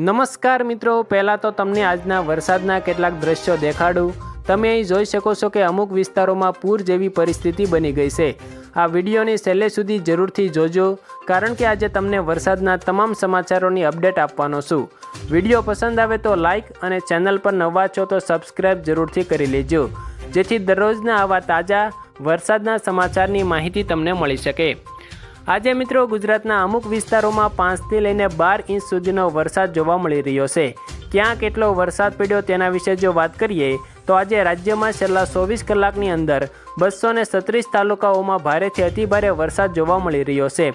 નમસ્કાર મિત્રો, પહેલાં તો તમને આજના વરસાદના કેટલાક દ્રશ્યો દેખાડું. તમે અહીં જોઈ શકો છો કે અમુક વિસ્તારોમાં પૂર જેવી પરિસ્થિતિ બની ગઈ છે. આ વિડીયોની છેલ્લે સુધી જરૂરથી જોજો, કારણ કે આજે તમને વરસાદના તમામ સમાચારોની અપડેટ આપવાનો છું. વીડિયો પસંદ આવે તો લાઇક અને ચેનલ પર નવા છો તો સબસ્ક્રાઇબ જરૂરથી કરી લેજો, જેથી દરરોજના આવા તાજા વરસાદના સમાચારની માહિતી તમને મળી શકે. આજે મિત્રો ગુજરાતના અમુક વિસ્તારોમાં પાંચથી લઈને બાર ઇંચ સુધીનો વરસાદ જોવા મળી રહ્યો છે. ક્યાં કેટલો વરસાદ પડ્યો તેના વિશે જો વાત કરીએ, તો આજે રાજ્યમાં છેલ્લા ચોવીસ કલાકની અંદર બસો ને સત્રીસ તાલુકાઓમાં ભારેથી અતિભારે વરસાદ જોવા મળી રહ્યો છે.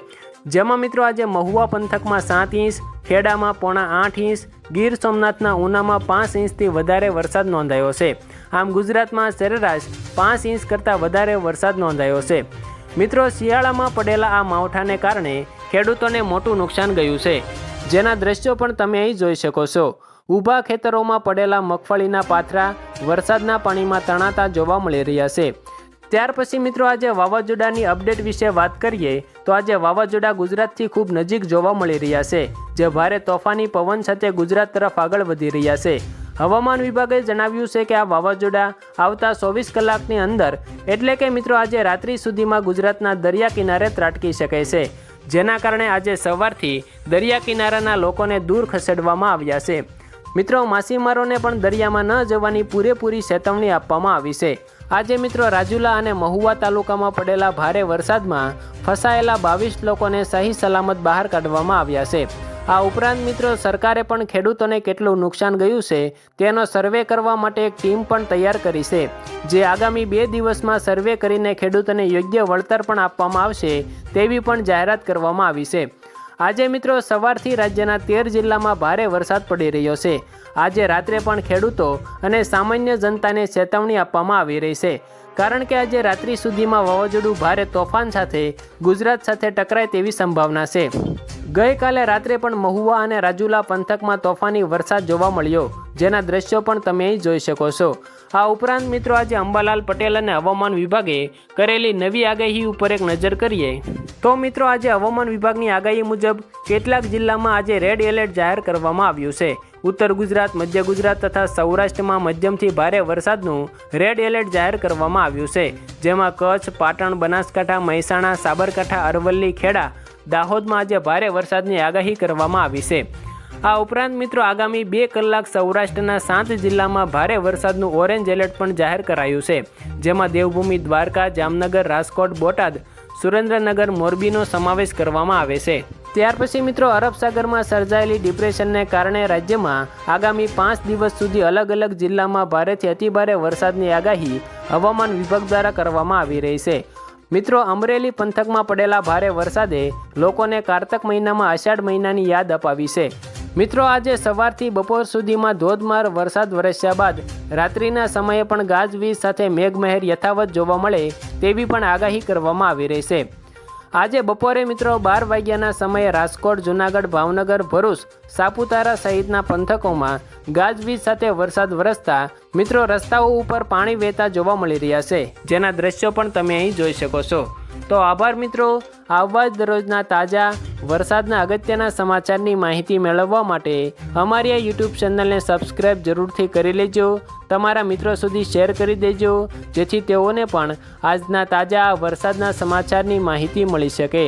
જેમાં મિત્રો આજે મહુવા પંથકમાં સાત ઇંચ, ખેડામાં પોણા આઠ ઇંચ, ગીર સોમનાથના ઉનામાં પાંચ ઇંચથી વધારે વરસાદ નોંધાયો છે. આમ ગુજરાતમાં સરેરાશ પાંચ ઇંચ કરતાં વધારે વરસાદ નોંધાયો છે. મિત્રો, શિયાળામાં પડેલા આ માવઠાને કારણે ખેડૂતોને મોટું નુકસાન ગયું છે. જેના દ્રશ્યો પણ તમે અહીં જોઈ શકો છો. ઊભા ખેતરોમાં પડેલા મગફળીના પાથરા વરસાદના પાણીમાં તણાતા જોવા મળી રહ્યા છે. ત્યાર પછી મિત્રો, આજે વાવાઝોડાની અપડેટ વિશે વાત કરીએ તો આજે વાવાઝોડા ગુજરાતથી ખૂબ નજીક જોવા મળી રહ્યા છે, જે ભારે તોફાની પવન સાથે ગુજરાત તરફ આગળ વધી રહ્યા છે. હવામાન વિભાગે જણાવ્યું છે કે આ વાવાઝોડા આવતા ચોવીસ કલાકની અંદર, એટલે કે મિત્રો આજે રાત્રિ સુધીમાં ગુજરાતના દરિયા કિનારે ત્રાટકી શકે છે. જેના કારણે આજે સવારથી દરિયા કિનારાના લોકોને દૂર ખસેડવામાં આવ્યા છે. મિત્રો, માછીમારોને પણ દરિયામાં ન જવાની પૂરેપૂરી ચેતવણી આપવામાં આવી છે. આજે મિત્રો રાજુલા અને મહુવા તાલુકામાં પડેલા ભારે વરસાદમાં ફસાયેલા બાવીસ લોકોને સહી સલામત બહાર કાઢવામાં આવ્યા છે. આ ઉપરાંત મિત્રો, સરકારે પણ ખેડૂતોને કેટલું નુકસાન ગયું છે તેનો સર્વે કરવા માટે એક ટીમ પણ તૈયાર કરી છે. જે આગામી બે દિવસમાં સર્વે કરીને ખેડૂતોને યોગ્ય વળતર પણ આપવામાં આવશે તેવી પણ જાહેરાત કરવામાં આવી છે. આજે મિત્રો, સવારથી રાજ્યના તેર જિલ્લામાં ભારે વરસાદ પડી રહ્યો છે. આજે રાત્રે પણ ખેડૂતો અને સામાન્ય જનતાને ચેતવણી આપવામાં આવી રહી છે. કારણ કે આજે રાત્રિ સુધીમાં વાવાઝોડું ભારે તોફાન સાથે ગુજરાત સાથે ટકરાય તેવી સંભાવના છે. ગઈકાલે રાત્રે પણ મહુવા અને રાજુલા પંથકમાં તોફાની વરસાદ જોવા મળ્યો. જેના દ્રશ્યો પણ તમે જોઈ શકો છો. આ ઉપરાંત મિત્રો આજે અંબાલાલ પટેલ અને હવામાન વિભાગે કરેલી નવી આગાહી ઉપર એક નજર કરીએ. તો મિત્રો આજે હવામાન વિભાગની આગાહી મુજબ કેટલાક જિલ્લામાં આજે રેડ એલર્ટ જાહેર કરવામાં આવ્યું છે. ઉત્તર ગુજરાત, મધ્ય ગુજરાત તથા સૌરાષ્ટ્રમાં મધ્યમથી ભારે વરસાદનું રેડ એલર્ટ જાહેર કરવામાં આવ્યું છે. જેમાં કચ્છ, પાટણ, બનાસકાંઠા, મહેસાણા, સાબરકાંઠા, અરવલ્લી, ખેડા દાહોદમાં આજે ભારે વરસાદની આગાહી કરવામાં આવી છે. આ ઉપરાંત મિત્રો આગામી બે કલાક સૌરાષ્ટ્રના સાત જિલ્લામાં ભારે વરસાદનું ઓરેન્જ એલર્ટ પણ જાહેર કરાયું છે. જેમાં દેવભૂમિ, દ્વારકા, જામનગર, રાજકોટ, બોટાદ, સુરેન્દ્રનગર, મોરબીનો સમાવેશ કરવામાં આવે છે. ત્યાર પછી મિત્રો અરબ સાગરમાં સર્જાયેલી ડિપ્રેશનને કારણે રાજ્યમાં આગામી પાંચ દિવસ સુધી અલગ અલગ જિલ્લામાં ભારેથી અતિભારે વરસાદની આગાહી હવામાન વિભાગ દ્વારા કરવામાં આવી રહી છે. મિત્રો, અમરેલી પંથકમાં પડેલા ભારે વરસાદે લોકોને કારતક મહિનામાં અષાઢ મહિનાની યાદ અપાવી છે. મિત્રો, આજે સવારથી બપોર સુધીમાં ધોધમાર વરસાદ વરસ્યા બાદ રાત્રિના સમયે પણ ગાજવીજ સાથે મેઘમહેર યથાવત જોવા મળે તેવી પણ આગાહી કરવામાં આવી રહી છે. આજે બપોરે મિત્રો બાર વાગ્યાના સમયે રાજકોટ, જુનાગઢ, ભાવનગર, ભરૂચ, સાપુતારા સહિતના પંથકોમાં ગાજવીજ સાથે વરસાદ વરસતા મિત્રો રસ્તાઓ ઉપર પાણી વહેતા જોવા મળી રહ્યા છે. જેના દ્રશ્યો પણ તમે અહીં જોઈ શકો છો. તો આભાર મિત્રો. આવા જ દરરોજના તાજા વરસાદના અગત્યના સમાચારની માહિતી મેળવવા માટે અમારી આ યુટ્યુબ ચેનલને સબસ્ક્રાઈબ જરૂરથી કરી લેજો. તમારા મિત્રો સુધી શેર કરી દેજો, જેથી તેઓને પણ આજના તાજા વરસાદના સમાચારની માહિતી મળી શકે.